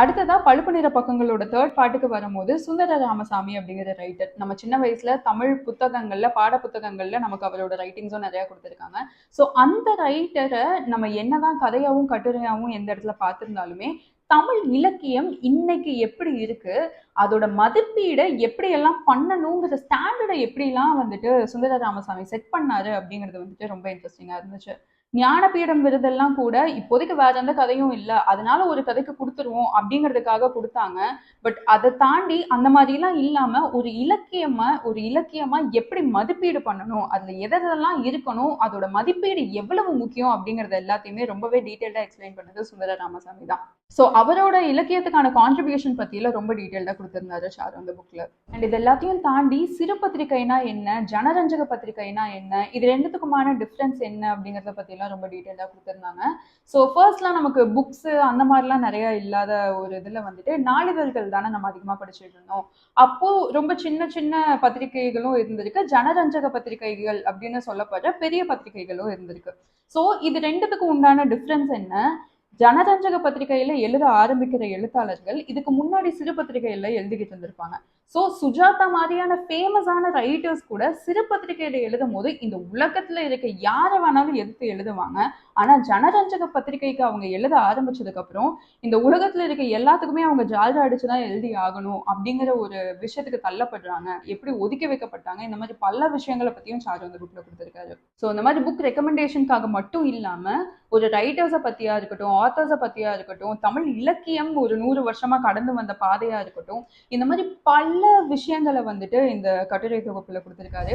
அடுத்ததா பழுப்பு நிற பக்கங்களோட தேர்ட் பார்ட்டுக்கு வரும்போது சுந்தர ராமசாமி அப்படிங்கிற ரைட்டர் நம்ம சின்ன வயசுல தமிழ் புத்தகங்கள்ல பாட புத்தகங்கள்ல நமக்கு அவரோட ரைட்டிங்ஸும் நிறைய கொடுத்துருக்காங்க. ஸோ அந்த ரைட்டரை நம்ம என்னதான் கதையாவும் கட்டுரையாவும் எந்த இடத்துல பார்த்துருந்தாலுமே தமிழ் இலக்கியம் இன்னைக்கு எப்படி இருக்கு அதோட மதிப்பீடை எப்படியெல்லாம் பண்ணணுங்கிற ஸ்டாண்டர்டை எப்படிலாம் வந்துட்டு சுந்தர ராமசாமி செட் பண்ணாரு அப்படிங்கிறது வந்துட்டு ரொம்ப இன்ட்ரெஸ்டிங்காக இருந்துச்சு. ஞானபீடம் விருதெல்லாம் கூட இப்போதைக்கு வேற எந்த கதையும் இல்லை. அதனால ஒரு கதைக்கு கொடுத்துருவோம் அப்படிங்கிறதுக்காக கொடுத்தாங்க. பட் அதை தாண்டி அந்த மாதிரிலாம் இல்லாம ஒரு இலக்கியமா ஒரு இலக்கியமா எப்படி மதிப்பீடு பண்ணணும்? அதுல எதெல்லாம் இருக்கணும்? அதோட மதிப்பீடு எவ்வளவு முக்கியம் அப்படிங்கறது எல்லாத்தையுமே ரொம்பவே டீட்டெயில்டா எக்ஸ்பிளைன் பண்ணது சுந்தர ராமசாமி தான். ஸோ அவரோட இலக்கியத்துக்கான கான்ட்ரிபியூஷன் பத்தியில ரொம்ப டீட்டெயிலாக கொடுத்துருந்தாரு சார் அந்த புக்கில் அண்ட் இது எல்லாத்தையும் தாண்டி சிறு பத்திரிகைனா என்ன ஜனரஞ்சக பத்திரிகைனா என்ன இது ரெண்டுத்துக்குமான டிஃப்ரென்ஸ் என்ன அப்படிங்கிறத பற்றிலாம் ரொம்ப டீட்டெயிலாக கொடுத்துருந்தாங்க. ஸோ ஃபர்ஸ்ட்லாம் நமக்கு புக்ஸ் அந்த மாதிரிலாம் நிறைய இல்லாத ஒரு இதில் வந்துட்டு நாளிதழ்கள் தானே நம்ம அதிகமாக படிச்சுட்டு இருந்தோம். அப்போ ரொம்ப சின்ன சின்ன பத்திரிகைகளும் இருந்திருக்கு. ஜனரஞ்சக பத்திரிகைகள் அப்படின்னு சொல்லப்படுற பெரிய பத்திரிகைகளும் இருந்திருக்கு. ஸோ இது ரெண்டுத்துக்கும் உண்டான டிஃப்ரென்ஸ் என்ன? ஜனரஞ்சக பத்திரிகையில எழுத ஆரம்பிக்கிற எழுத்தாளர்கள் இதுக்கு முன்னாடி சிறு பத்திரிகையில எழுதிக்கிட்டு இருந்திருப்பாங்க. ஸோ சுஜாதா மாதிரியான ஃபேமஸான ரைட்டர்ஸ் கூட சிறு பத்திரிகையில எழுதும் போது இந்த உலகத்துல இருக்க யாரை வேணாலும் எதிர்த்து எழுதுவாங்க. ஆனா ஜனரஞ்சக பத்திரிகைக்கு அவங்க எழுத ஆரம்பிச்சதுக்கு அப்புறம் இந்த உலகத்துல இருக்க எல்லாத்துக்குமே அவங்க ஜால்ரா அடிச்சுதான் எழுதி ஆகணும் அப்படிங்கிற ஒரு விஷயத்துக்கு தள்ளப்படுறாங்க. எப்படி ஒதுக்கி வைக்கப்பட்டாங்க? இந்த மாதிரி பல விஷயங்களை பத்தியும் சார் வந்து புக்ல கொடுத்துருக்காரு. ஸோ இந்த மாதிரி புக் ரெக்கமெண்டேஷனுக்காக மட்டும் இல்லாம ஒரு ரைட்டர்ஸை பத்தியா இருக்கட்டும் ஆத்தர்ஸை பத்தியா இருக்கட்டும் தமிழ் இலக்கியம் ஒரு நூறு வருஷமா கடந்து வந்த பாதையா இருக்கட்டும் இந்த மாதிரி பல விஷயங்களை வந்துட்டு இந்த கட்டுரை தொகுப்புல கொடுத்துருக்காரு.